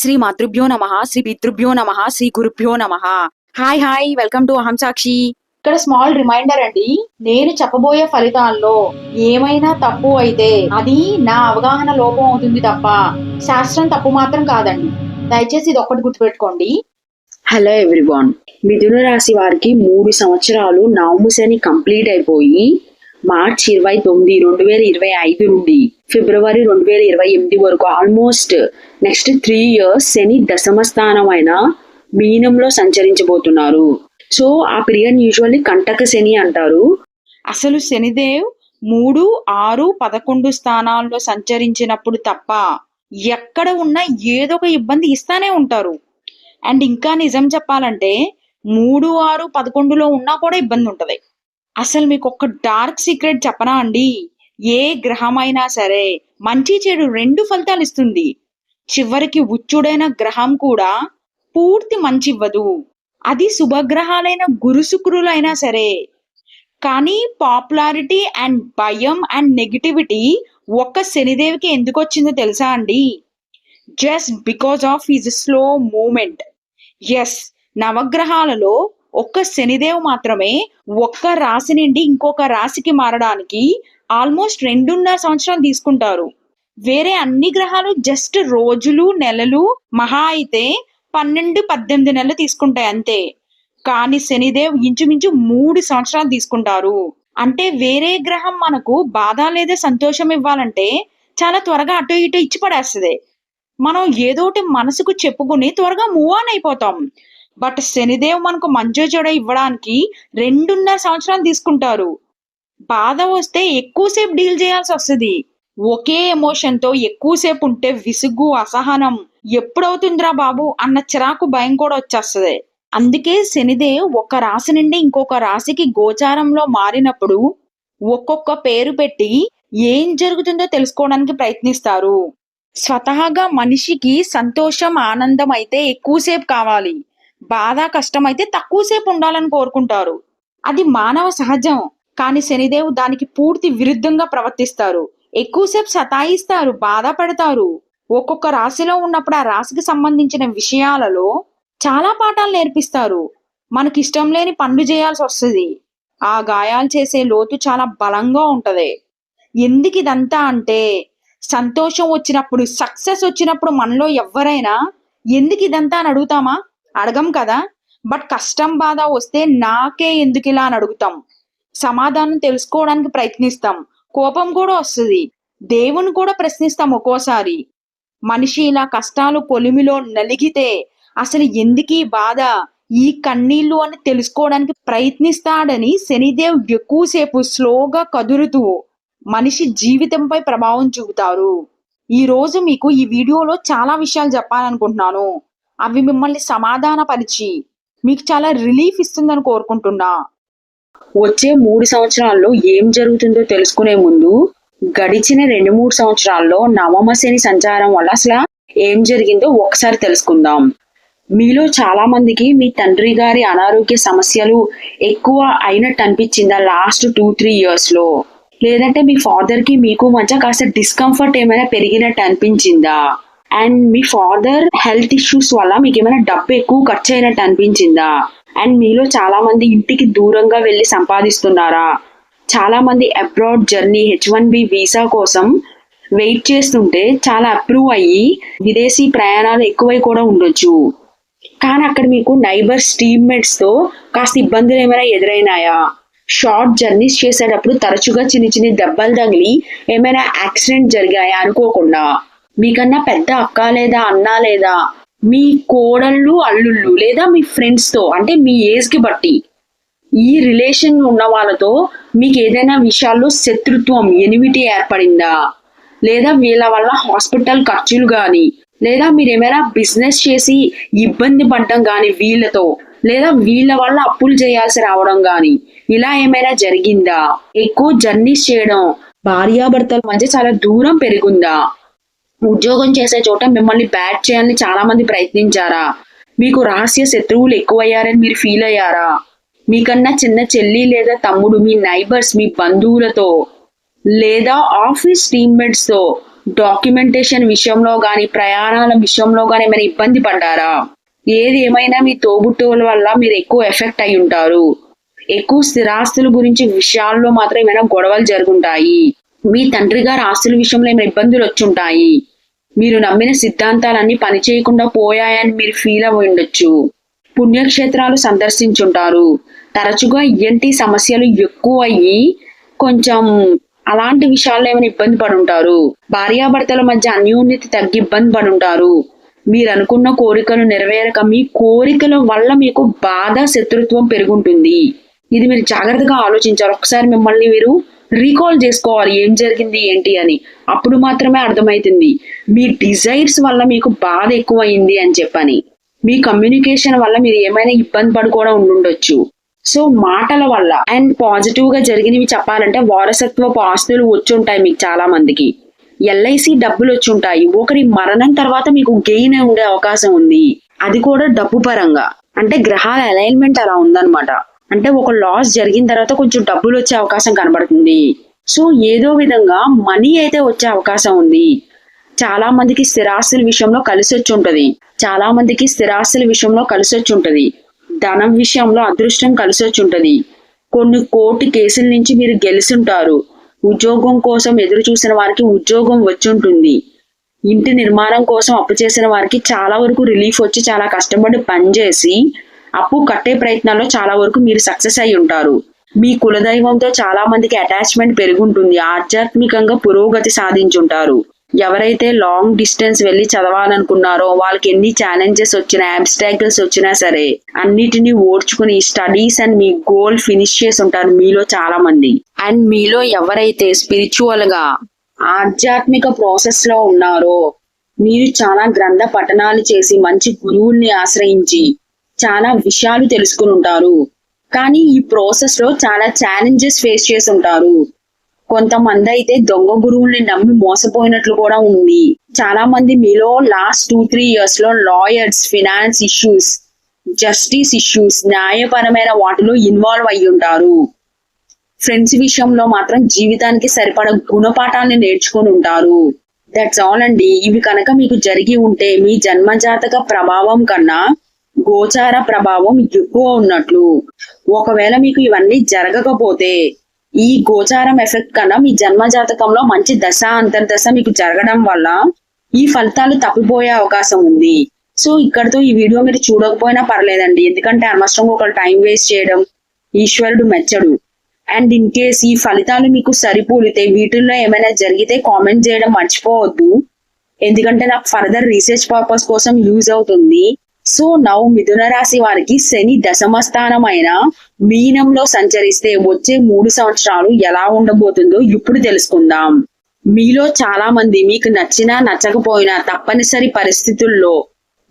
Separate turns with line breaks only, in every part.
శ్రీ మాతృభ్యో నమ శ్రీ పితృభ్యో నమ శ్రీ గురుభ్యో నమ. హాయ్ హాయ్ వెల్కమ్ టు అహం సాక్షి
ఇక్కడ స్మాల్ రిమైండర్ అండి నేను చెప్పబోయే ఫలితాల్లో ఏమైనా తప్పు అయితే అది నా అవగాహన లోపం అవుతుంది తప్ప శాస్త్రం తప్పు మాత్రం కాదండి. దయచేసి ఇది ఒక్కటి గుర్తుపెట్టుకోండి.
హలో ఎవ్రీవాన్ మిథున రాశి వారికి మూడు సంవత్సరాలు నవము శని కంప్లీట్ అయిపోయి మార్చ్ ఇరవై తొమ్మిది రెండు వేల ఇరవై ఐదు నుండి ఫిబ్రవరి రెండు వేల ఇరవై ఎనిమిది వరకు ఆల్మోస్ట్ నెక్స్ట్ త్రీ ఇయర్స్ శని దశమ అయిన మీనంలో సంచరించబోతున్నారు. సో ఆ పీరియడ్ యూజువల్లీ కంటక శని అంటారు.
అసలు శనిదేవ్ మూడు ఆరు పదకొండు స్థానాల్లో సంచరించినప్పుడు తప్ప ఎక్కడ ఉన్నా ఏదో ఒక ఇబ్బంది ఇస్తానే ఉంటారు. అండ్ ఇంకా నిజం చెప్పాలంటే మూడు ఆరు పదకొండులో ఉన్నా కూడా ఇబ్బంది ఉంటది. అసలు మీకు ఒక డార్క్ సీక్రెట్ చెప్పనా అండి? ఏ గ్రహమైనా సరే మంచి చెడు రెండు ఫలితాలు ఇస్తుంది. చివరికి ఉచ్చుడైన గ్రహం కూడా పూర్తి మంచి ఇవ్వదు అది శుభగ్రహాలైన గురు శుక్రులైనా సరే. కానీ పాపులారిటీ అండ్ భయం అండ్ నెగిటివిటీ ఒక్క శనిదేవికి ఎందుకు వచ్చిందో తెలుసా అండి? Just because of his slow movement. Yes నవగ్రహాలలో ఒక్క శనిదేవ్ మాత్రమే ఒక్క రాశి నుండి ఇంకొక రాశికి మారడానికి ఆల్మోస్ట్ రెండున్నర సంవత్సరాలు తీసుకుంటారు. వేరే అన్ని గ్రహాలు జస్ట్ రోజులు నెలలు మహా అయితే పన్నెండు పద్దెనిమిది నెలలు తీసుకుంటాయి అంతే. కానీ శనిదేవ్ ఇంచుమించు మూడు సంవత్సరాలు తీసుకుంటారు. అంటే వేరే గ్రహం మనకు బాధ లేదా సంతోషం ఇవ్వాలంటే చాలా త్వరగా అటు ఇటు ఇచ్చి పడేస్తుంది మనం ఏదోటి మనసుకు చెప్పుకుని త్వరగా మూవ్ ఆన్ అయిపోతాం. బట్ శనిదేవ్ మనకు మంచో చెడు ఇవ్వడానికి రెండున్నర సంవత్సరాలు తీసుకుంటారు. బాధ వస్తే ఎక్కువసేపు డీల్ చేయాల్సి వస్తుంది. ఒకే ఎమోషన్తో ఎక్కువసేపు ఉంటే విసుగు అసహనం ఎప్పుడవుతుందిరా బాబు అన్న చిరాకు భయం కూడా వచ్చేస్తుంది. అందుకే శనిదేవ్ ఒక రాశి నుండి ఇంకొక రాశికి గోచారంలో మారినప్పుడు ఒక్కొక్క పేరు పెట్టి ఏం జరుగుతుందో తెలుసుకోవడానికి ప్రయత్నిస్తారు. స్వతహాగా మనిషికి సంతోషం ఆనందం అయితే ఎక్కువసేపు కావాలి. బాధ కష్టం అయితే తక్కువసేపు ఉండాలని కోరుకుంటారు. అది మానవ సహజం. కానీ శనిదేవ్ దానికి పూర్తి విరుద్ధంగా ప్రవర్తిస్తారు. ఎక్కువసేపు సతాయిస్తారు బాధ పెడతారు. ఒక్కొక్క రాశిలో ఉన్నప్పుడు ఆ రాశికి సంబంధించిన విషయాలలో చాలా పాఠాలు నేర్పిస్తారు. మనకి ఇష్టం లేని పనులు చేయాల్సి వస్తుంది. ఆ గాయాలు చేసే లోతు చాలా బలంగా ఉంటది. ఎందుకు ఇదంతా అంటే సంతోషం వచ్చినప్పుడు సక్సెస్ వచ్చినప్పుడు మనలో ఎవరైనా ఎందుకు ఇదంతా అని అడుగుతామా? అడగం కదా? బట్ కష్టం బాధ వస్తే నాకే ఎందుకు ఇలా అని అడుగుతాం. సమాధానం తెలుసుకోవడానికి ప్రయత్నిస్తాం. కోపం కూడా వస్తుంది. దేవుని కూడా ప్రశ్నిస్తాం ఒక్కోసారి. మనిషి ఇలా కష్టాలు పొలిమిలో నలిగితే అసలు ఎందుకీ బాధ? ఈ కన్నీళ్ళు అని తెలుసుకోవడానికి ప్రయత్నిస్తాడని శనిదేవ్ ఎక్కువసేపు స్లోగా కదురుతూ మనిషి జీవితంపై ప్రభావం చూపుతారు. ఈ రోజు మీకు ఈ వీడియోలో చాలా విషయాలు చెప్పాలనుకుంటున్నాను. అవి మిమ్మల్ని సమాధానపరిచి మీకు చాలా రిలీఫ్ ఇస్తుందని కోరుకుంటున్నా.
వచ్చే మూడు సంవత్సరాల్లో ఏం జరుగుతుందో తెలుసుకునే ముందు గడిచిన రెండు మూడు సంవత్సరాల్లో నవమ శని సంచారం వల్ల అసలు ఏం జరిగిందో ఒకసారి తెలుసుకుందాం. మీలో చాలా మందికి మీ తండ్రి గారి అనారోగ్య సమస్యలు ఎక్కువ అయినట్టు అనిపించిందా లాస్ట్ టూ త్రీ ఇయర్స్లో లేదంటే మీ ఫాదర్కి మీకు మధ్య కాస్త డిస్కంఫర్ట్ ఏమైనా పెరిగినట్టు అనిపించిందా? అండ్ మీ ఫాదర్ హెల్త్ ఇష్యూస్ వల్ల మీకు ఏమైనా డబ్బు ఎక్కువ ఖర్చు అయినట్టు అనిపించిందా? అండ్ మీలో చాలా మంది ఇంటికి దూరంగా వెళ్ళి సంపాదిస్తున్నారా? చాలా మంది abroad journey H one B visa కోసం వెయిట్ చేస్తుంటే చాలా అప్రూవ్ అయ్యి విదేశీ ప్రయాణాలు ఎక్కువై కూడా ఉండొచ్చు. కానీ అక్కడ మీకు నైబర్స్ టీమ్మేట్స్తో కాస్త ఇబ్బందులు ఏమైనా ఎదురైనాయా? షార్ట్ జర్నీస్ చేసేటప్పుడు తరచుగా చిన్న చిన్న దెబ్బలు తగిలి ఏమైనా యాక్సిడెంట్ జరిగాయా అనుకోకుండా? మీకన్నా పెద్ద అక్క లేదా అన్న లేదా మీ కోడళ్ళు అల్లుళ్ళు లేదా మీ ఫ్రెండ్స్తో అంటే మీ ఏజ్కి బట్టి ఈ రిలేషన్ ఉన్న వాళ్ళతో మీకు ఏదైనా విషయాల్లో శత్రుత్వం ఎనిమిటి ఏర్పడిందా? లేదా వీళ్ళ వల్ల హాస్పిటల్ ఖర్చులు కానీ లేదా మీరు ఏమైనా బిజినెస్ చేసి ఇబ్బంది పడడం కానీ వీళ్ళతో లేదా వీళ్ళ వల్ల అప్పులు చేయాల్సి రావడం కానీ ఇలా ఏమైనా జరిగిందా? ఎక్కువ జర్నీస్ చేయడం భార్యాభర్తల మధ్య చాలా దూరం పెరిగిందా? ఉద్యోగం చేసే చోట మిమ్మల్ని బ్యాట్ చేయాలని చాలా మంది ప్రయత్నించారా? మీకు రహస్య శత్రువులు ఎక్కువయ్యారని మీరు ఫీల్ అయ్యారా? మీకన్నా చిన్న చెల్లి లేదా తమ్ముడు మీ నైబర్స్ మీ బంధువులతో లేదా ఆఫీస్ టీమ్మేట్స్తో డాక్యుమెంటేషన్ విషయంలో కానీ ప్రయాణాల విషయంలో కానీ ఏమైనా ఇబ్బంది పడ్డారా? ఏది ఏమైనా మీ తోబుట్టువుల వల్ల మీరు ఎక్కువ ఎఫెక్ట్ అయి ఉంటారు. ఎక్కువ స్థిరాస్తుల గురించి విషయాల్లో మాత్రం ఏమైనా గొడవలు జరుగుంటాయి. మీ తండ్రి గారి ఆస్తుల విషయంలో ఏమైనా ఇబ్బందులు వచ్చుంటాయి. మీరు నమ్మిన సిద్ధాంతాలన్నీ పనిచేయకుండా పోయాయని మీరు ఫీల్ అయి ఉండొచ్చు. పుణ్యక్షేత్రాలు సందర్శించుంటారు. తరచుగా ఇంటి సమస్యలు ఎక్కువ అయ్యి కొంచెం అలాంటి విషయాల్లో ఏమైనా ఇబ్బంది పడి ఉంటారు భార్యాభర్తల మధ్య అన్యోన్యత తగ్గి ఇబ్బంది పడి ఉంటారు మీరు అనుకున్న కోరికలు నెరవేరక మీ కోరికల వల్ల మీకు బాధ శత్రుత్వం పెరుగుంటుంది. ఇది మీరు జాగ్రత్తగా ఆలోచించాలి. ఒకసారి మిమ్మల్ని మీరు రీకాల్ చేసుకోవాలి ఏం జరిగింది ఏంటి అని. అప్పుడు మాత్రమే అర్థమవుతుంది మీ డిజైర్స్ వల్ల మీకు బాధ ఎక్కువైంది అని చెప్పని. మీ కమ్యూనికేషన్ వల్ల మీరు ఏమైనా ఇబ్బంది పడుకోవడం ఉండుండొచ్చు. సో మాటల వల్ల అండ్ పాజిటివ్గా జరిగినవి చెప్పాలంటే వారసత్వపు ఆస్తులు వచ్చి ఉంటాయి మీకు చాలా మందికి ఎల్ఐసి డబ్బులు వచ్చి ఉంటాయి ఒకరి మరణం తర్వాత మీకు గెయిన్ ఉండే అవకాశం ఉంది. అది కూడా డబ్బు పరంగా. అంటే గ్రహాల అలైన్మెంట్ అలా ఉందన్నమాట. అంటే ఒక లాస్ జరిగిన తర్వాత కొంచెం డబ్బులు వచ్చే అవకాశం కనబడుతుంది. సో ఏదో విధంగా మనీ అయితే వచ్చే అవకాశం ఉంది. చాలా మందికి స్థిరాస్తుల విషయంలో కలిసి వచ్చి ఉంటది. చాలా మందికి స్థిరాస్తుల విషయంలో కలిసి వచ్చి ఉంటది. ధనం విషయంలో అదృష్టం కలిసి వచ్చి ఉంటది. కొన్ని కోటి కేసుల నుంచి మీరు గెలుచుంటారు ఉద్యోగం కోసం ఎదురు చూసిన వారికి ఉద్యోగం వచ్చి ఉంటుంది. ఇంటి నిర్మాణం కోసం అప్పు చేసిన వారికి చాలా వరకు రిలీఫ్ వచ్చి చాలా కష్టపడి పనిచేసి అప్పు కట్టే ప్రయత్నాల్లో చాలా వరకు మీరు సక్సెస్ అయి ఉంటారు. మీ కులదైవంతో చాలా మందికి అటాచ్మెంట్ పెరుగుంటుంది. ఆధ్యాత్మికంగా పురోగతి సాధించుంటారు. ఎవరైతే లాంగ్ డిస్టెన్స్ వెళ్ళి చదవాలనుకున్నారో వాళ్ళకి ఎన్ని ఛాలెంజెస్ వచ్చినా అబ్స్టాకిల్స్ వచ్చినా సరే అన్నిటినీ ఓడ్చుకుని స్టడీస్ అండ్ మీ గోల్ ఫినిష్ చేసి ఉంటారు మీలో చాలా మంది. అండ్ మీలో ఎవరైతే స్పిరిచువల్గా ఆధ్యాత్మిక ప్రాసెస్లో ఉన్నారో మీరు చాలా గ్రంథ పఠనాలు చేసి మంచి గురువుల్ని ఆశ్రయించి చాలా విషయాలు తెలుసుకుని ఉంటారు. కానీ ఈ ప్రాసెస్లో చాలా ఛాలెంజెస్ ఫేస్ చేసి ఉంటారు. కొంతమంది అయితే దొంగ గురువుల్ని నమ్మి మోసపోయినట్లు కూడా ఉంది. చాలా మంది మీలో లాస్ట్ టూ త్రీ ఇయర్స్లో lawyers finance issues justice issues న్యాయపరమైన వాటిలో ఇన్వాల్వ్ అయి ఉంటారు. ఫ్రెండ్స్ విషయంలో మాత్రం జీవితానికి సరిపడ గుణపాఠాన్ని నేర్చుకుని ఉంటారు. దట్స్ ఆల్ అండి. ఇవి కనుక మీకు జరిగి ఉంటే మీ జన్మజాతక ప్రభావం కన్నా గోచార ప్రభావం ఎక్కువ ఉన్నట్లు. ఒకవేళ మీకు ఇవన్నీ జరగకపోతే ఈ గోచారం ఎఫెక్ట్ కన్నా మీ జన్మ జాతకంలో మంచి దశ అంతర్దశ మీకు జరగడం వల్ల ఈ ఫలితాలు తప్పిపోయే అవకాశం ఉంది. సో ఇక్కడతో ఈ వీడియో మీరు చూడకపోయినా పర్లేదండి. ఎందుకంటే అనవసరంగా ఒకళ్ళు టైం వేస్ట్ చేయడం ఈశ్వరుడు మెచ్చడు. అండ్ ఇన్ కేస్ ఈ ఫలితాలు మీకు సరిపోలితే వీటిల్లో ఏమైనా జరిగితే కామెంట్ చేయడం మర్చిపోవద్దు. ఎందుకంటే నాకు ఫర్దర్ రీసెర్చ్ పర్పస్ కోసం యూజ్ అవుతుంది. సో నవ్ మిథున రాశి వారికి శని దశమ స్థానమైన మీనంలో సంచరిస్తే వచ్చే మూడు సంవత్సరాలు ఎలా ఉండబోతుందో ఇప్పుడు తెలుసుకుందాం. మీలో చాలా మంది మీకు నచ్చినా నచ్చకపోయినా తప్పనిసరి పరిస్థితుల్లో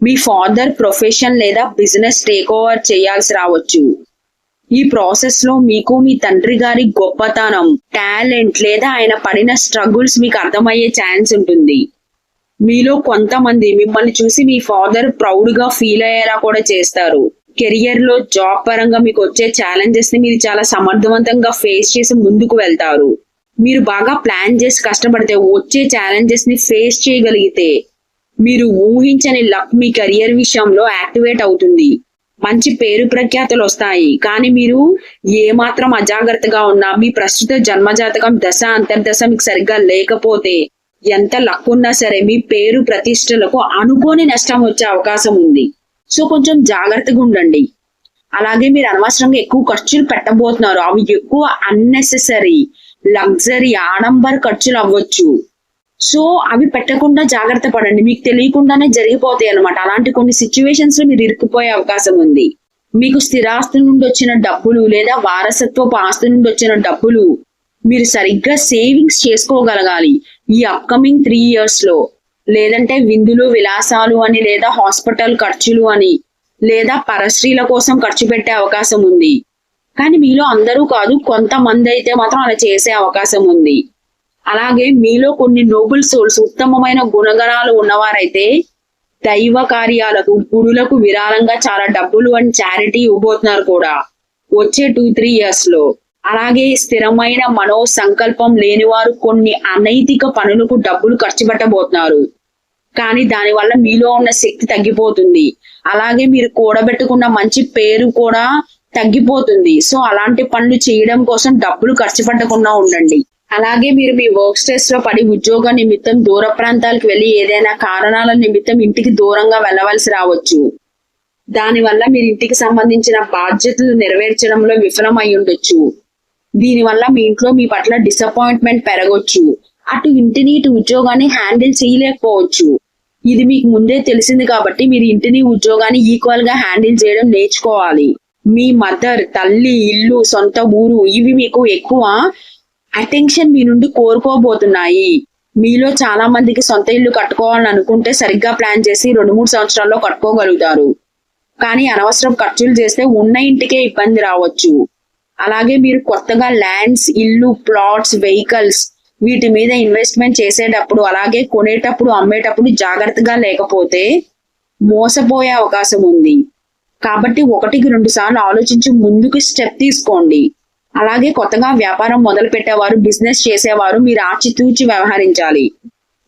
మీ ఫాదర్ ప్రొఫెషన్ లేదా బిజినెస్ టేక్ ఓవర్ చేయాల్సి రావచ్చు. ఈ ప్రాసెస్లో మీకు మీ తండ్రి గారి గొప్పతనం టాలెంట్ లేదా ఆయన పడిన స్ట్రగుల్స్ మీకు అర్థమయ్యే ఛాన్స్ ఉంటుంది. మీలో కొంతమంది మిమ్మల్ని చూసి మీ ఫాదర్ ప్రౌడ్గా ఫీల్ అయ్యేలా కూడా చేస్తారు. కెరియర్లో జాబ్ పరంగా మీకు వచ్చే ఛాలెంజెస్ని మీరు చాలా సమర్థవంతంగా ఫేస్ చేసి ముందుకు వెళ్తారు. మీరు బాగా ప్లాన్ చేసి కష్టపడితే వచ్చే ఛాలెంజెస్ని ఫేస్ చేయగలిగితే మీరు ఊహించని లక్ మీ కెరియర్ విషయంలో యాక్టివేట్ అవుతుంది. మంచి పేరు ప్రఖ్యాతలు వస్తాయి. కానీ మీరు ఏ మాత్రం అజాగ్రత్తగా ఉన్నా మీ ప్రస్తుత జన్మజాతకం దశ అంతర్దశ మీకు సరిగ్గా లేకపోతే ఎంత లక్ ఉన్నా సరే మీ పేరు ప్రతిష్టలకు అనుకోని నష్టం వచ్చే అవకాశం ఉంది. సో కొంచెం జాగ్రత్తగా ఉండండి. అలాగే మీరు అనవసరంగా ఎక్కువ ఖర్చులు పెట్టబోతున్నారు. అవి ఎక్కువ అన్నెసెసరీ లగ్జరీ ఆడంబర్ ఖర్చులు అవ్వచ్చు. సో అవి పెట్టకుండా జాగ్రత్త పడండి. మీకు తెలియకుండానే జరిగిపోతాయి అన్నమాట. అలాంటి కొన్ని సిచ్యువేషన్స్లో మీరు ఇరుక్కుపోయే అవకాశం ఉంది. మీకు స్థిరాస్తి నుండి వచ్చిన డబ్బులు లేదా వారసత్వపు ఆస్తి నుండి వచ్చిన డబ్బులు మీరు సరిగ్గా సేవింగ్స్ చేసుకోగలగాలి. ఈ అప్కమింగ్ త్రీ ఇయర్స్లో లేదంటే విందులు విలాసాలు అని లేదా హాస్పిటల్ ఖర్చులు అని లేదా పరశ్రీల కోసం ఖర్చు పెట్టే అవకాశం ఉంది. కానీ మీలో అందరూ కాదు కొంతమంది అయితే మాత్రం అలా చేసే అవకాశం ఉంది. అలాగే మీలో కొన్ని నోబుల్ సోల్స్ ఉత్తమమైన గుణగణాలు ఉన్నవారైతే దైవ కార్యాలకు గుడులకు విరాళంగా చాలా డబ్బులు అండ్ చారిటీ ఇవ్వబోతున్నారు కూడా. వచ్చే టూ త్రీ ఇయర్స్లో అలాగే స్థిరమైన మనో సంకల్పం లేనివారు కొన్ని అనైతిక పనులకు డబ్బులు ఖర్చు పెట్టబోతున్నారు కానీ దానివల్ల మీలో ఉన్న శక్తి తగ్గిపోతుంది. అలాగే మీరు కూడబెట్టుకున్న మంచి పేరు కూడా తగ్గిపోతుంది. సో అలాంటి పనులు చేయడం కోసం డబ్బులు ఖర్చు పెట్టకుండా ఉండండి. అలాగే మీరు మీ వర్క్ స్ట్రెస్లో పడి ఉద్యోగ నిమిత్తం దూర ప్రాంతాలకు వెళ్ళి ఏదైనా కారణాల నిమిత్తం ఇంటికి దూరంగా వెళ్ళవలసి రావచ్చు. దానివల్ల మీరు ఇంటికి సంబంధించిన బాధ్యతలు నెరవేర్చడంలో విఫలం అయి ఉండొచ్చు. దీనివల్ల మీ ఇంట్లో మీ పట్ల డిసప్పాయింట్మెంట్ పెరగొచ్చు. అటు ఇంటిని ఇటు ఉద్యోగాన్ని హ్యాండిల్ చేయలేకపోవచ్చు. ఇది మీకు ముందే తెలిసింది కాబట్టి మీరు ఇంటిని ఉద్యోగాన్ని ఈక్వల్గా హ్యాండిల్ చేయడం నేర్చుకోవాలి. మీ మదర్ తల్లి ఇల్లు సొంత ఊరు ఇవి మీకు ఎక్కువ అటెన్షన్ మీ నుండి కోరుకోబోతున్నాయి. మీలో చాలా మందికి సొంత ఇల్లు కట్టుకోవాలని అనుకుంటే సరిగ్గా ప్లాన్ చేసి రెండు మూడు సంవత్సరాల్లో కట్టుకోగలుగుతారు. కానీ అనవసరం ఖర్చులు చేస్తే ఉన్న ఇంటికే ఇబ్బంది రావచ్చు. అలాగే మీరు కొత్తగా ల్యాండ్స్ ఇల్లు ప్లాట్స్ వెహికల్స్ వీటి మీద ఇన్వెస్ట్మెంట్ చేసేటప్పుడు అలాగే కొనేటప్పుడు అమ్మేటప్పుడు జాగ్రత్తగా లేకపోతే మోసపోయే అవకాశం ఉంది. కాబట్టి ఒకటికి రెండు సార్లు ఆలోచించి ముందుకు స్టెప్ తీసుకోండి. అలాగే కొత్తగా వ్యాపారం మొదలు పెట్టేవారు బిజినెస్ చేసేవారు మీరు ఆచితూచి వ్యవహరించాలి.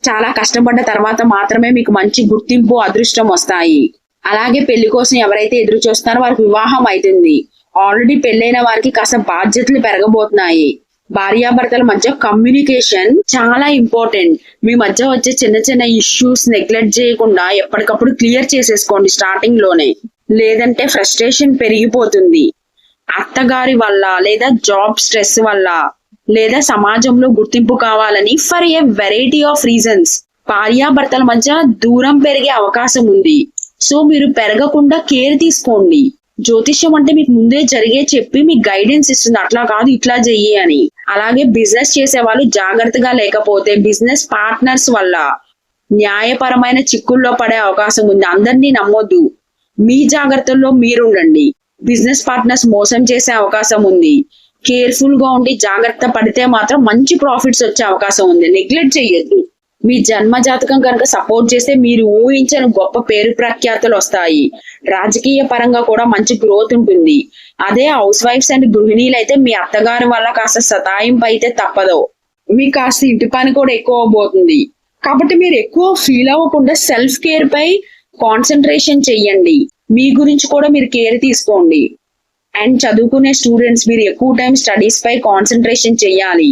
చాలా కష్టపడ్డ తర్వాత మాత్రమే మీకు మంచి గుర్తింపు అదృష్టం వస్తాయి. అలాగే పెళ్ళి కోసం ఎవరైతే ఎదురు చూస్తారో వారికి వివాహం అవుతుంది. ఆల్రెడీ పెళ్ళైన వారికి కాస్త బాధ్యతలు పెరగబోతున్నాయి. భార్యాభర్తల మధ్య కమ్యూనికేషన్ చాలా ఇంపార్టెంట్. మీ మధ్య వచ్చే చిన్న చిన్న ఇష్యూస్ నెగ్లెక్ట్ చేయకుండా ఎప్పటికప్పుడు క్లియర్ చేసేసుకోండి స్టార్టింగ్లోనే. లేదంటే ఫ్రస్ట్రేషన్ పెరిగిపోతుంది. అత్తగారి వల్ల లేదా జాబ్ స్ట్రెస్ వల్ల లేదా సమాజంలో గుర్తింపు కావాలని for a variety of reasons భార్యాభర్తల మధ్య దూరం పెరిగే అవకాశం ఉంది. సో మీరు పెరగకుండా కేర్ తీసుకోండి. జ్యోతిష్యం అంటే మీకు ముందే జరిగే చెప్పి మీకు గైడెన్స్ ఇస్తుంది. అట్లా కాదు ఇట్లా చెయ్యి అని. అలాగే బిజినెస్ చేసే వాళ్ళు జాగ్రత్తగా లేకపోతే బిజినెస్ పార్ట్నర్స్ వల్ల న్యాయపరమైన చిక్కుల్లో పడే అవకాశం ఉంది. అందరినీ నమ్మొద్దు. మీ జాగ్రత్తల్లో మీరుండండి. బిజినెస్ పార్ట్నర్స్ మోసం చేసే అవకాశం ఉంది. కేర్ఫుల్గా ఉండి జాగ్రత్త పడితే మాత్రం మంచి ప్రాఫిట్స్ వచ్చే అవకాశం ఉంది. నెగ్లెక్ట్ చేయొద్దు మీ జన్మ జాతకం కనుక సపోర్ట్ చేస్తే మీరు ఊహించని గొప్ప పేరు ప్రఖ్యాతులు వస్తాయి. రాజకీయ పరంగా కూడా మంచి గ్రోత్ ఉంటుంది. అదే హౌస్ వైఫ్స్ అండ్ గృహిణీలు అయితే మీ అత్తగారి వల్ల కాస్త సతాయింపు అయితే తప్పదు. మీకు కాస్త ఇంటి పని కూడా ఎక్కువ అవబోతుంది కాబట్టి మీరు ఎక్కువ ఫీల్ అవ్వకుండా సెల్ఫ్ కేర్ పై కాన్సన్ట్రేషన్ చెయ్యండి. మీ గురించి కూడా మీరు కేర్ తీసుకోండి. అండ్ చదువుకునే స్టూడెంట్స్ మీరు ఎక్కువ టైం స్టడీస్ పై కాన్సన్ట్రేషన్ చెయ్యాలి.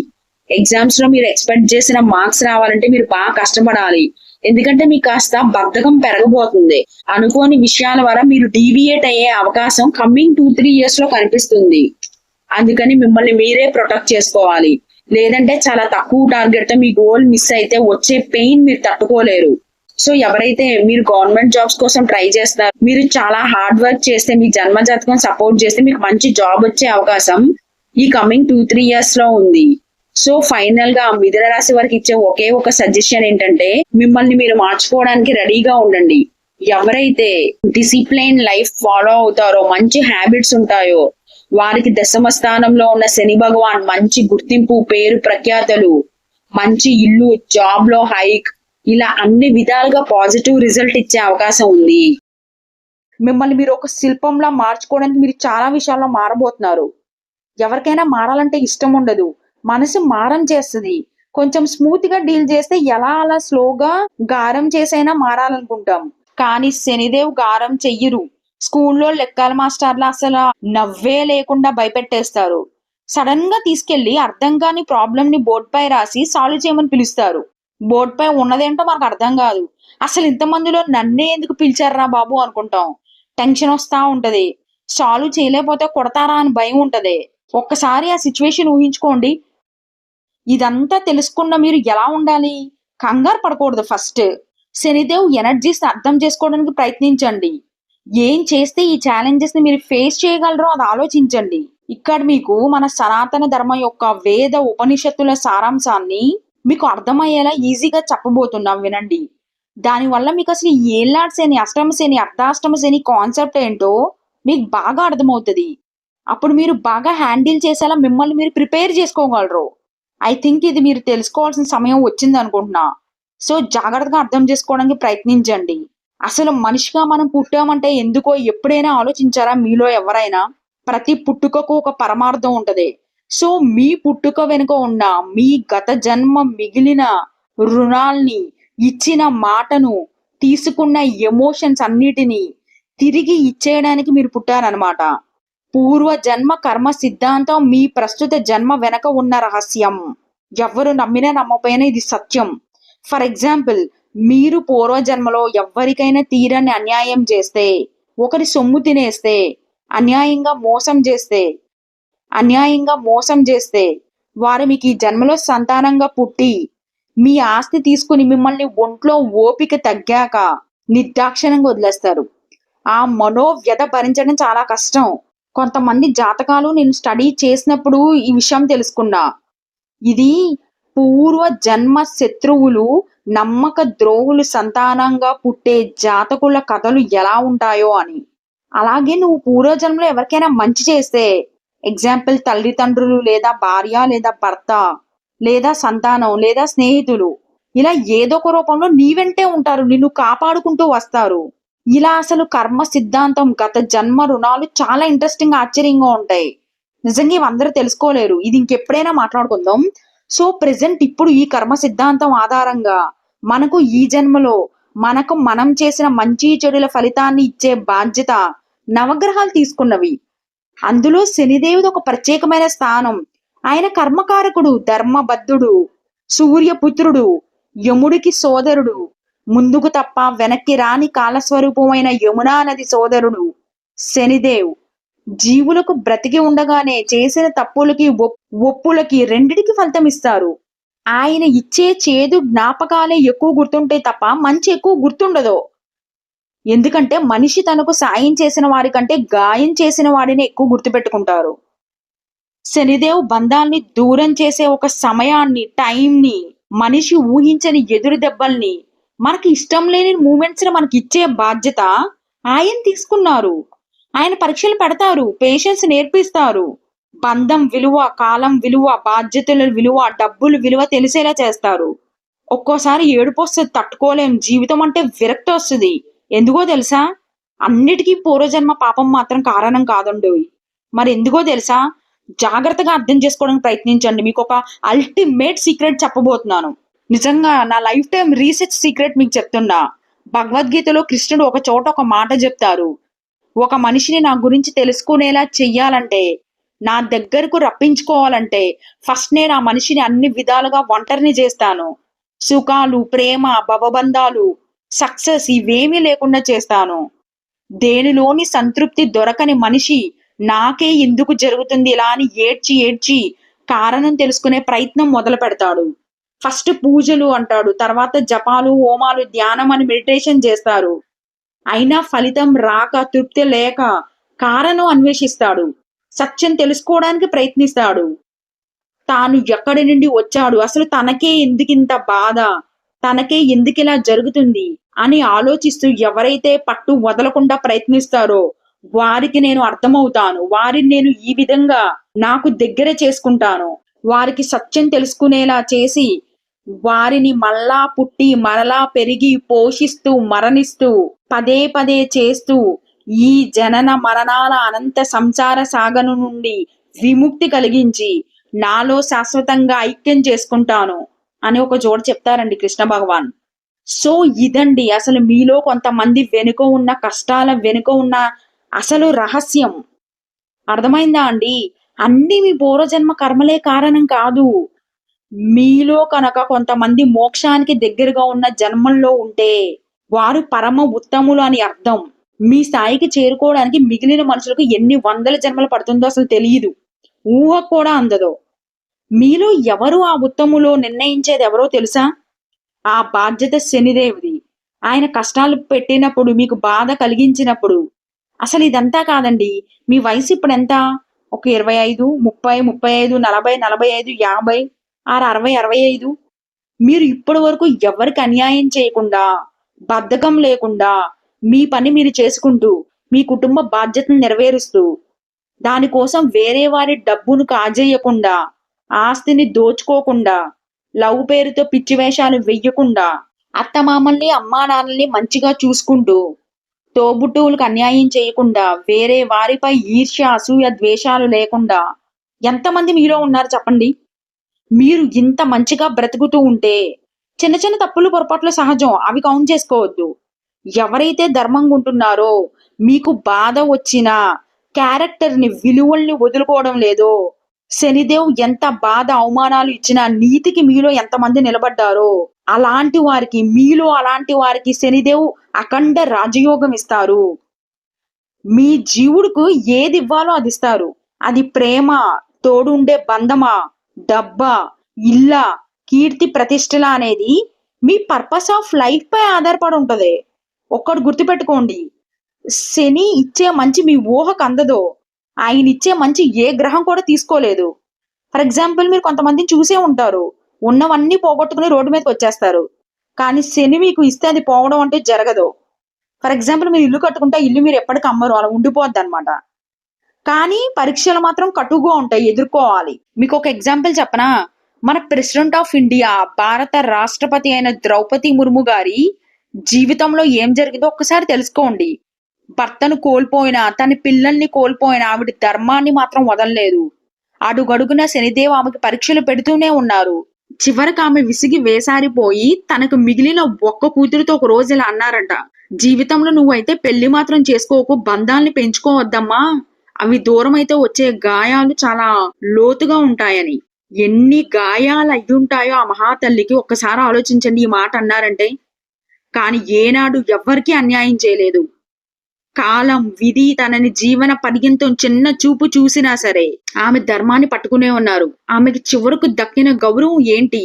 ఎగ్జామ్స్లో మీరు ఎక్స్పెక్ట్ చేసిన మార్క్స్ రావాలంటే మీరు బాగా కష్టపడాలి. ఎందుకంటే మీకు కాస్త బద్ధకం పెరగబోతుంది. అనుకోని విషయాల ద్వారా మీరు డీవియేట్ అయ్యే అవకాశం కమ్మింగ్ టూ త్రీ ఇయర్స్లో కనిపిస్తుంది. అందుకని మిమ్మల్ని మీరే ప్రొటెక్ట్ చేసుకోవాలి. లేదంటే చాలా తక్కువ టార్గెట్తో మీ గోల్ మిస్ అయితే వచ్చే పెయిన్ మీరు తట్టుకోలేరు. సో ఎవరైతే మీరు గవర్నమెంట్ జాబ్స్ కోసం ట్రై చేస్తారు మీరు చాలా హార్డ్ వర్క్ చేస్తే మీ జన్మ జాతకం సపోర్ట్ చేస్తే మీకు మంచి జాబ్ వచ్చే అవకాశం ఈ కమింగ్ టూ త్రీ ఇయర్స్లో ఉంది. సో ఫైనల్గా మిథున రాశి వారికి ఇచ్చే ఒకే ఒక సజెషన్ ఏంటంటే మిమ్మల్ని మీరు మార్చుకోవడానికి రెడీగా ఉండండి. ఎవరైతే డిసిప్లైన్ లైఫ్ ఫాలో అవుతారో మంచి హ్యాబిట్స్ ఉంటాయో వారికి దశమ స్థానంలో ఉన్న శని భగవాన్ మంచి గుర్తింపు పేరు ప్రఖ్యాతలు మంచి ఇల్లు జాబ్లో హైక్ ఇలా అన్ని విధాలుగా పాజిటివ్ రిజల్ట్ ఇచ్చే అవకాశం ఉంది.
మిమ్మల్ని మీరు ఒక శిల్పంలా మార్చుకోవడానికి మీరు చాలా విషయాల్లో మారబోతున్నారు. ఎవరికైనా మారాలంటే ఇష్టం ఉండదు. మనసు మారం చేస్తుంది. కొంచెం స్మూత్గా డీల్ చేస్తే ఎలా అలా స్లోగా గారం చేసైనా మారాలనుకుంటాం. కానీ శనిదేవ్ గారం చెయ్యరు. స్కూల్లో లెక్కల మాస్టర్లు అసలు నవ్వే లేకుండా భయపెట్టేస్తారు. సడన్గా తీసుకెళ్ళి అర్థం కాని ప్రాబ్లం ని బోర్డ్ పై రాసి సాల్వ్ చేయమని పిలుస్తారు. బోర్డ్ పై ఉన్నదేంటో మనకు అర్థం కాదు. అసలు ఇంతమందిలో నన్నే ఎందుకు పిలిచారా బాబు అనుకుంటాం. టెన్షన్ వస్తా ఉంటది. సాల్వ్ చేయలేకపోతే కొడతారా అని భయం ఉంటది. ఒక్కసారి ఆ సిచ్యువేషన్ ఊహించుకోండి. ఇదంతా తెలుసుకున్న మీరు ఎలా ఉండాలి? కంగారు పడకూడదు ఫస్ట్. శనిదేవ్ ఎనర్జీస్ అర్థం చేసుకోవడానికి ప్రయత్నించండి. ఏం చేస్తే ఈ ఛాలెంజెస్ని మీరు ఫేస్ చేయగలరో అది ఆలోచించండి. ఇక్కడ మీకు మన సనాతన ధర్మం యొక్క వేద ఉపనిషత్తుల సారాంశాన్ని మీకు అర్థమయ్యేలా ఈజీగా చెప్పబోతున్నాం వినండి. దానివల్ల మీకు అసలు ఈ ఏళ్ళాడు శని అష్టమ శని అర్ధాష్టమ శని కాన్సెప్ట్ ఏంటో మీకు బాగా అర్థమవుతుంది. అప్పుడు మీరు బాగా హ్యాండిల్ చేసేలా మిమ్మల్ని మీరు ప్రిపేర్ చేసుకోగలరు. ఐ థింక్ ఇది మీరు తెలుసుకోవాల్సిన సమయం వచ్చింది అనుకుంటున్నా. సో జాగ్రత్తగా అర్థం చేసుకోవడానికి ప్రయత్నించండి. అసలు మనిషిగా మనం పుట్టామంటే ఎందుకో ఎప్పుడైనా ఆలోచించారా మీలో ఎవరైనా? ప్రతి పుట్టుకకు ఒక పరమార్థం ఉంటది. సో మీ పుట్టుక వెనుక ఉన్న మీ గత జన్మ మిగిలిన రుణాల్ని ఇచ్చిన మాటను తీసుకున్న ఎమోషన్స్ అన్నిటినీ తిరిగి ఇచ్చేయడానికి మీరు పుట్టారనమాట పూర్వ జన్మ కర్మ సిద్ధాంతం మీ ప్రస్తుత జన్మ వెనక ఉన్న రహస్యం. ఎవరు నమ్మినా నమ్మపోయినా ఇది సత్యం. ఫర్ ఎగ్జాంపుల్ మీరు పూర్వజన్మలో ఎవ్వరికైనా తీరని అన్యాయం చేస్తే ఒకరి సొమ్ము తినేస్తే అన్యాయంగా మోసం చేస్తే అన్యాయంగా మోసం చేస్తే వారు మీకు ఈ జన్మలో సంతానంగా పుట్టి మీ ఆస్తి తీసుకుని మిమ్మల్ని ఒంట్లో ఓపిక తగ్గాక నిర్దాక్షిణంగా వదిలేస్తారు. ఆ మనోవ్యత భరించడం చాలా కష్టం. కొంతమంది జాతకాలు నేను స్టడీ చేసినప్పుడు ఈ విషయం తెలుసుకున్నా. ఇది పూర్వ జన్మ శత్రువులు నమ్మక ద్రోహులు సంతానంగా పుట్టే జాతకుల కథలు ఎలా ఉంటాయో అని. అలాగే నువ్వు పూర్వజన్మలో ఎవరికైనా మంచి చేస్తే ఎగ్జాంపుల్ తల్లిదండ్రులు లేదా భార్య లేదా భర్త లేదా సంతానం లేదా స్నేహితులు ఇలా ఏదో ఒక రూపంలో నీ వెంటే ఉంటారు నిన్ను కాపాడుకుంటూ వస్తారు. ఇలా అసలు కర్మ సిద్ధాంతం గత జన్మ రుణాలు చాలా ఇంట్రెస్టింగ్ ఆశ్చర్యంగా ఉంటాయి. నిజంగా ఇవందరూ తెలుసుకోలేరు. ఇది ఇంకెప్పుడైనా మాట్లాడుకుందాం. సో ప్రెసెంట్ ఇప్పుడు ఈ కర్మ సిద్ధాంతం ఆధారంగా మనకు ఈ జన్మలో మనకు మనం చేసిన మంచి చెడుల ఫలితాన్ని ఇచ్చే బాధ్యత నవగ్రహాలు తీసుకున్నవి. అందులో శనిదేవుడు ఒక ప్రత్యేకమైన స్థానం. ఆయన కర్మకారకుడు ధర్మబద్ధుడు సూర్యపుత్రుడు యముడికి సోదరుడు ముందుకు తప్ప వెనక్కి రాని కాలస్వరూపమైన యమునా నది సోదరుడు శనిదేవ్ జీవులకు బ్రతికి ఉండగానే చేసిన తప్పులకి ఒప్- ఒప్పులకి రెండిటికి ఫలితం ఇస్తారు. ఆయన ఇచ్చే చేదు జ్ఞాపకాలే ఎక్కువ గుర్తుంటే తప్ప మంచి ఎక్కువ గుర్తుండదు. ఎందుకంటే మనిషి తనకు సాయం చేసిన వారి కంటే గాయం చేసిన వాడిని ఎక్కువ గుర్తుపెట్టుకుంటారు. శనిదేవ్ బంధాన్ని దూరం చేసే ఒక సమయాన్ని టైంని మనిషి ఊహించని ఎదురు దెబ్బల్ని మనకి ఇష్టం లేని మూమెంట్స్ మనకి ఇచ్చే బాధ్యత ఆయన తీసుకున్నారు. ఆయన పరీక్షలు పెడతారు పేషెన్స్ నేర్పిస్తారు. బంధం విలువ కాలం విలువ బాధ్యతల విలువ డబ్బులు విలువ తెలిసేలా చేస్తారు. ఒక్కోసారి ఏడుపు వస్తుంది తట్టుకోలేం జీవితం అంటే విరక్తి వస్తుంది. ఎందుకో తెలుసా? అన్నిటికీ పూర్వజన్మ పాపం మాత్రం కారణం కాదండి. మరి ఎందుకో తెలుసా? జాగ్రత్తగా అర్థం చేసుకోవడానికి ప్రయత్నించండి. మీకు ఒక అల్టిమేట్ సీక్రెట్ చెప్పబోతున్నాను. నిజంగా నా లైఫ్ టైం రీసెర్చ్ సీక్రెట్ మీకు చెప్తున్నా. భగవద్గీతలో కృష్ణుడు ఒక చోట ఒక మాట చెప్తారు. ఒక మనిషిని నా గురించి తెలుసుకునేలా చెయ్యాలంటే నా దగ్గరకు రప్పించుకోవాలంటే ఫస్ట్ నేను ఆ మనిషిని అన్ని విధాలుగా ఒంటరిని చేస్తాను. సుఖాలు ప్రేమ భవబంధాలు సక్సెస్ ఇవేమీ లేకుండా చేస్తాను. దేనిలోని సంతృప్తి దొరకని మనిషి నాకే ఎందుకు జరుగుతుంది ఇలా అని ఏడ్చి ఏడ్చి కారణం తెలుసుకునే ప్రయత్నం మొదలు పెడతాడు ఫస్ట్ పూజలు అంటాడు. తర్వాత జపాలు హోమాలు ధ్యానం అని మెడిటేషన్ చేస్తారు. అయినా ఫలితం రాక తృప్తి లేక కారణం అన్వేషిస్తాడు. సత్యం తెలుసుకోవడానికి ప్రయత్నిస్తాడు. తాను ఎక్కడి నుండి వచ్చాడు? అసలు తనకే ఎందుకింత బాధ? తనకే ఎందుకు ఇలా జరుగుతుంది? అని ఆలోచిస్తూ ఎవరైతే పట్టు వదలకుండా ప్రయత్నిస్తారో వారికి నేను అర్థమవుతాను. వారిని నేను ఈ విధంగా నాకు దగ్గర చేసుకుంటాను. వారికి సత్యం తెలుసుకునేలా చేసి వారిని మళ్ళా పుట్టి మరలా పెరిగి పోషిస్తూ మరణిస్తూ పదే పదే చేస్తూ ఈ జనన మరణాల అనంత సంసార సాగను నుండి విముక్తి కలిగించి నాలో శాశ్వతంగా ఐక్యం చేసుకుంటాను అని ఒక జోడు చెప్తారండి కృష్ణ భగవాన్. సో ఇదండి అసలు మీలో కొంతమంది వెనుక ఉన్న కష్టాల వెనుక ఉన్న అసలు రహస్యం. అర్థమైందా అండి? అన్ని మీ పూర్వజన్మ కర్మలే కారణం కాదు. మీలో కనుక కొంతమంది మోక్షానికి దగ్గరగా ఉన్న జన్మల్లో ఉంటే వారు పరమ ఉత్తములు అని అర్థం. మీ స్థాయికి చేరుకోవడానికి మిగిలిన మనుషులకు ఎన్ని వందల జన్మలు పడుతుందో అసలు తెలియదు. ఊహ కూడా అందదు. మీలో ఎవరు ఆ ఉత్తములో నిర్ణయించేది ఎవరో తెలుసా? ఆ బాధ్యత శనిదేవుది. ఆయన కష్టాలు పెట్టినప్పుడు మీకు బాధ కలిగించినప్పుడు. అసలు ఇదంతా కాదండి. మీ వయసు ఇప్పుడు ఎంత? ఒక ఇరవై ఐదు ముప్పై ముప్పై ఐదు నలభై నలభై ఐదు యాభై. ఆరు అరవై అరవై ఐదు. మీరు ఇప్పటి వరకు ఎవరికి అన్యాయం చేయకుండా బద్ధకం లేకుండా మీ పని మీరు చేసుకుంటూ మీ కుటుంబ బాధ్యతను నెరవేరుస్తూ దానికోసం వేరే వారి డబ్బును కాజేయకుండా ఆస్తిని దోచుకోకుండా లవ్ పేరుతో పిచ్చి వేషాలు వెయ్యకుండా అత్తమామల్ని అమ్మా నాన్నల్ని మంచిగా చూసుకుంటూ తోబుట్టువులకు అన్యాయం చేయకుండా వేరే వారిపై ఈర్ష్య అసూయ ద్వేషాలు లేకుండా ఎంతమంది మీలో ఉన్నారు చెప్పండి? మీరు ఇంత మంచిగా బ్రతుకుతూ ఉంటే చిన్న చిన్న తప్పులు పొరపాట్లు సహజం అవి కౌంట్ చేసుకోవద్దు. ఎవరైతే ధర్మంగా ఉంటున్నారో మీకు బాధ వచ్చినా క్యారెక్టర్ని విలువల్ని వదులుకోవడం లేదో శనిదేవ్ ఎంత బాధ అవమానాలు ఇచ్చినా నీతికి మీలో ఎంతమంది నిలబడ్డారో అలాంటి వారికి మీలో అలాంటి వారికి శనిదేవ్ అఖండ రాజయోగం ఇస్తారు. మీ జీవుడుకు ఏది ఇవ్వాలో అది ఇస్తారు. అది ప్రేమ తోడుండే బంధమా? డబ్బా ఇల్లా కీర్తి ప్రతిష్టల అనేది మీ పర్పస్ ఆఫ్ లైఫ్ పై ఆధారపడి ఉంటది. ఒక్కటి గుర్తుపెట్టుకోండి. శని ఇచ్చే మంచి మీ ఊహకు అందదో. ఆయన ఇచ్చే మంచి ఏ గ్రహం కూడా తీసుకోలేదు. ఫర్ ఎగ్జాంపుల్ మీరు కొంతమందిని చూసే ఉంటారు. ఉన్నవన్నీ పోగొట్టుకుని రోడ్డు మీదకి వచ్చేస్తారు. కానీ శని మీకు ఇస్తే అది పోవడం అంటే జరగదు. ఫర్ ఎగ్జాంపుల్ మీరు ఇల్లు కట్టుకుంటే ఇల్లు మీరు ఎప్పటికి అమ్మరు. అలా ఉండిపోద్ది అనమాట కానీ పరీక్షలు మాత్రం కటుగా ఉంటాయి ఎదుర్కోవాలి. మీకు ఒక ఎగ్జాంపుల్ చెప్పనా? మన ప్రెసిడెంట్ ఆఫ్ ఇండియా భారత రాష్ట్రపతి అయిన ద్రౌపది ముర్ము గారి జీవితంలో ఏం జరిగిందో ఒక్కసారి తెలుసుకోండి. భర్తను కోల్పోయిన తన పిల్లల్ని కోల్పోయిన ఆవిడ ధర్మాన్ని మాత్రం వదలలేదు. అడుగడుగున శనిదేవ్ ఆమెకి పరీక్షలు పెడుతూనే ఉన్నారు. చివరికి ఆమె విసిగి వేసారిపోయి తనకు మిగిలిన ఒక్క కూతురితో ఒక రోజు ఇలా అన్నారంట. జీవితంలో నువ్వైతే పెళ్ళి మాత్రం చేసుకోకు బంధాల్ని పెంచుకోవద్దమ్మా. అవి దూరం అయితే వచ్చే గాయాలు చాలా లోతుగా ఉంటాయని. ఎన్ని గాయాలు అయ్యుంటాయో ఆ మహాతల్లికి ఒక్కసారి ఆలోచించండి ఈ మాట అన్నారంటే కానీ ఏనాడు ఎవ్వరికీ అన్యాయం చేయలేదు. కాలం విధి తనని జీవన పడిగింతో చిన్న చూపు చూసినా సరే ఆమె ధర్మాన్ని పట్టుకునే ఉన్నారు. ఆమెకి చివరకు దక్కిన గౌరవం ఏంటి?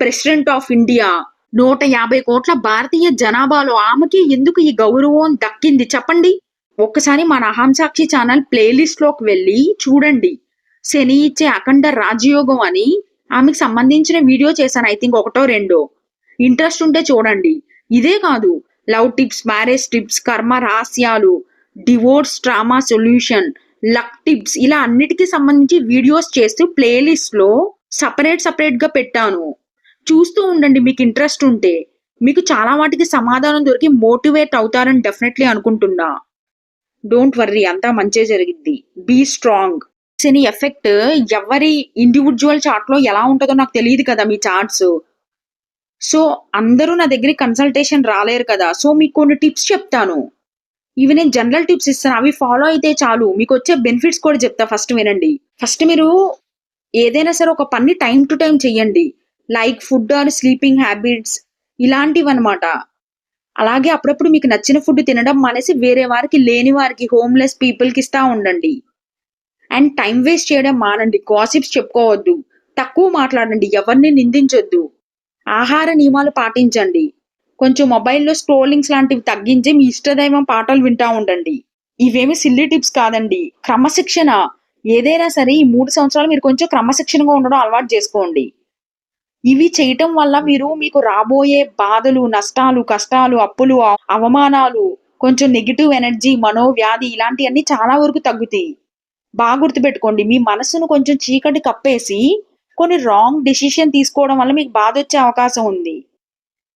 ప్రెసిడెంట్ ఆఫ్ ఇండియా నూట యాభై కోట్ల భారతీయ జనాభాలో ఆమెకి ఎందుకు ఈ గౌరవం దక్కింది? చెప్పండి. ఒక్కసారి మన అహంసాక్షి ఛానల్ ప్లేలిస్ట్లోకి వెళ్ళి చూడండి. శని ఇచ్చే అఖండ రాజయోగం అని ఆమెకు సంబంధించిన వీడియో చేశాను ఐ థింక్ ఒకటో రెండో. ఇంట్రెస్ట్ ఉంటే చూడండి. ఇదే కాదు లవ్ టిప్స్ మ్యారేజ్ టిప్స్ కర్మ రహస్యాలు divorce drama solution luck tips ఇలా అన్నిటికీ సంబంధించి వీడియోస్ చేస్తూ ప్లేలిస్ట్లో సపరేట్ సపరేట్గా పెట్టాను. చూస్తూ ఉండండి మీకు ఇంట్రెస్ట్ ఉంటే. మీకు చాలా వాటికి సమాధానం దొరికి మోటివేట్ అవుతారని డెఫినెట్లీ అనుకుంటున్నా. డోంట్ వర్రీ అంతా మంచిగా జరిగిద్ది బీ స్ట్రాంగ్ శని ఎఫెక్ట్ ఎవరి ఇండివిజువల్ చార్ట్లో ఎలా ఉంటుందో నాకు తెలియదు కదా మీ చార్ట్స్ సో అందరూ నా దగ్గర కన్సల్టేషన్ రాలేరు కదా. సో మీకు కొన్ని టిప్స్ చెప్తాను. ఇవి నేను జనరల్ టిప్స్ ఇస్తాను. అవి ఫాలో అయితే చాలు. మీకు వచ్చే బెనిఫిట్స్ కూడా చెప్తా. ఫస్ట్ వినండి. ఫస్ట్ మీరు ఏదైనా సరే ఒక పని టైం టు టైం చెయ్యండి like food or sleeping habits ఇలాంటివి అనమాట అలాగే అప్పుడప్పుడు మీకు నచ్చిన ఫుడ్ తినడం మానేసి వేరే వారికి లేని వారికి హోమ్లెస్ పీపుల్కి ఇస్తా ఉండండి. అండ్ టైం వేస్ట్ చేయడం మానండి. గాసిప్స్ చెప్పుకోవద్దు. తక్కువ మాట్లాడండి. ఎవరిని నిందించొద్దు. ఆహార నియమాలు పాటించండి. కొంచెం మొబైల్లో స్క్రోలింగ్స్ లాంటివి తగ్గించి మీ ఇష్టదైవం పాటలు వింటా ఉండండి. ఇవేమి సిల్లీ టిప్స్ కాదండి. క్రమశిక్షణ. ఏదైనా సరే ఈ మూడు సంవత్సరాలు మీరు కొంచెం క్రమశిక్షణగా ఉండడం అలవాటు చేసుకోండి. ఇవి చేయటం వల్ల మీరు మీకు రాబోయే బాధలు నష్టాలు కష్టాలు అప్పులు అవమానాలు కొంచెం నెగిటివ్ ఎనర్జీ మనోవ్యాధి ఇలాంటివన్నీ చాలా వరకు తగ్గుతాయి. బాగా గుర్తుపెట్టుకోండి మీ మనసును కొంచెం చీకటి కప్పేసి కొన్ని రాంగ్ డెసిషన్ తీసుకోవడం వల్ల మీకు బాధ వచ్చే అవకాశం ఉంది.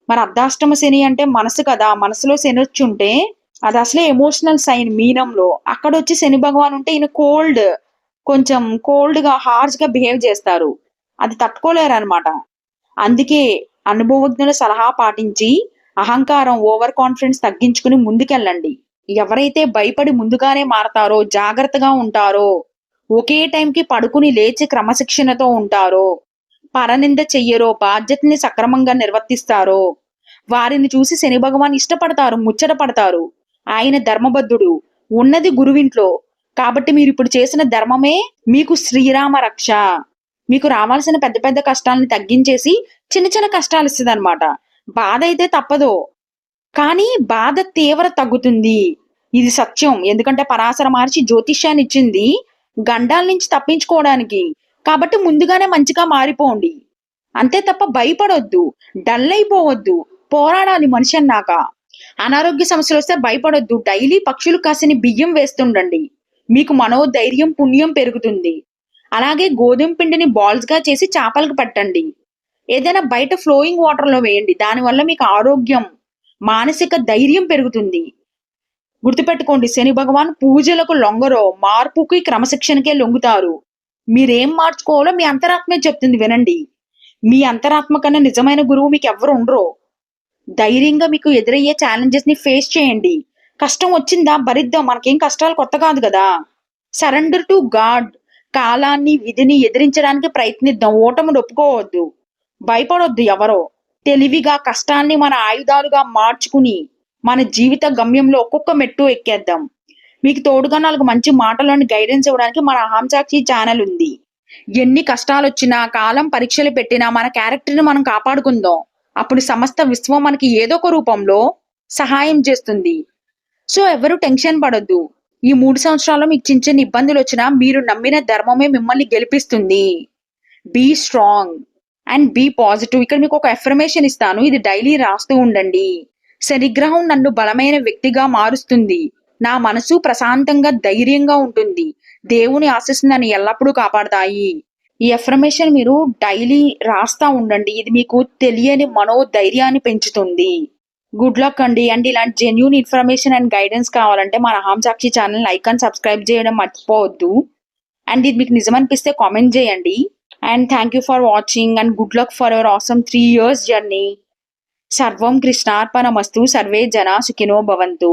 మరి అర్ధాష్టమ శని అంటే మనసు కదా మనసులో శని వచ్చి ఉంటే అది అసలే ఎమోషనల్ సైన్ మీనంలో. అక్కడ వచ్చి శని భగవాన్ ఉంటే ఈయన కోల్డ్ కొంచెం కోల్డ్గా గా బిహేవ్ చేస్తారు. అది తట్టుకోలేరు అనమాట అందుకే అనుభవజ్ఞుల సలహా పాటించి అహంకారం ఓవర్ కాన్ఫిడెన్స్ తగ్గించుకుని ముందుకెళ్ళండి. ఎవరైతే భయపడి ముందుగానే మారతారో జాగ్రత్తగా ఉంటారో ఒకే టైంకి పడుకుని లేచి క్రమశిక్షణతో ఉంటారో పరనింద చెయ్యరో బాధ్యతని సక్రమంగా నిర్వర్తిస్తారో వారిని చూసి శని భగవాన్ ఇష్టపడతారు ముచ్చట పడతారు ఆయన ధర్మబద్ధుడు ఉన్నది గురువింట్లో. కాబట్టి మీరు ఇప్పుడు చేసిన ధర్మమే మీకు శ్రీరామ రక్ష. మీకు రావాల్సిన పెద్ద పెద్ద కష్టాలను తగ్గించేసి చిన్న చిన్న కష్టాలు ఇస్తుంది అనమాట బాధ అయితే తప్పదు. కానీ బాధ తీవ్ర తగ్గుతుంది. ఇది సత్యం. ఎందుకంటే పరాశర మార్చి జ్యోతిష్యాన్ని ఇచ్చింది గండాల నుంచి తప్పించుకోవడానికి. కాబట్టి ముందుగానే మంచిగా మారిపోండి. అంతే తప్ప భయపడొద్దు. డల్ అయిపోవద్దు. పోరాడాలి మనిషి అన్నాక. అనారోగ్య సమస్యలు వస్తే భయపడొద్దు. డైలీ పక్షులు కాసిన బియ్యం వేస్తుండండి. మీకు మనోధైర్యం పుణ్యం పెరుగుతుంది. అలాగే గోధుమ పిండిని బాల్స్గా చేసి చేపలకు పెట్టండి. ఏదైనా బయట ఫ్లోయింగ్ వాటర్లో వేయండి. దానివల్ల మీకు ఆరోగ్యం మానసిక ధైర్యం పెరుగుతుంది. గుర్తుపెట్టుకోండి శని భగవాన్ పూజలకు లొంగరో మార్పుకి క్రమశిక్షణకే లొంగుతారు. మీరేం మార్చుకోవాలో మీ అంతరాత్మే చెప్తుంది వినండి. మీ అంతరాత్మ కన్నా నిజమైన గురువు మీకు ఎవరు ఉండరు. ధైర్యంగా మీకు ఎదురయ్యే ఛాలెంజెస్ని ఫేస్ చేయండి. కష్టం వచ్చిందా? భరిద్దాం. మనకేం కష్టాలు కొత్త కాదు కదా. సరెండర్ టు గాడ్ కాలాన్ని విధిని ఎదిరించడానికి ప్రయత్నిద్దాం. ఓటమిని ఒప్పుకోవద్దు. భయపడొద్దు ఎవరో. తెలివిగా కష్టాన్ని మన ఆయుధాలుగా మార్చుకుని మన జీవిత గమ్యంలో ఒక్కొక్క మెట్టు ఎక్కేద్దాం. మీకు తోడుగా నాలుగు మంచి మాటలను గైడెన్స్ ఇవ్వడానికి మన అహంసాక్షి ఛానల్ ఉంది. ఎన్ని కష్టాలు వచ్చినా కాలం పరీక్షలు పెట్టినా మన క్యారెక్టర్ని మనం కాపాడుకుందాం. అప్పుడు సమస్త విశ్వం మనకి ఏదో ఒక రూపంలో సహాయం చేస్తుంది. సో ఎవరు టెన్షన్ పడొద్దు. ఈ మూడు సంవత్సరాల్లో మీకు చిన్న చిన్న ఇబ్బందులు వచ్చినా మీరు నమ్మిన ధర్మమే మిమ్మల్ని గెలిపిస్తుంది. Be strong and be positive ఇక్కడ మీకు ఒక ఎఫర్మేషన్ ఇస్తాను. ఇది డైలీ రాస్తూ ఉండండి. శనిగ్రహం నన్ను బలమైన వ్యక్తిగా మారుస్తుంది. నా మనసు ప్రశాంతంగా ధైర్యంగా ఉంటుంది. దేవుని ఆశీస్సు నన్ను ఎల్లప్పుడూ కాపాడతాయి. ఈ ఎఫర్మేషన్ మీరు డైలీ రాస్తా ఉండండి. ఇది మీకు తెలియని మనోధైర్యాన్ని పెంచుతుంది. గుడ్ లక్ అండి. అండ్ ఇలాంటి జెన్యున్ ఇన్ఫర్మేషన్ అండ్ గైడెన్స్ కావాలంటే మన Aham Sakshi channel like and subscribe చేయడం మర్చిపోవద్దు. అండ్ ఇది మీకు నిజం అనిపిస్తే కామెంట్ చేయండి. And thank you for watching and good luck for our awesome three years journey సర్వం కృష్ణార్పణమస్తు సర్వే జన సుఖినో భవంతు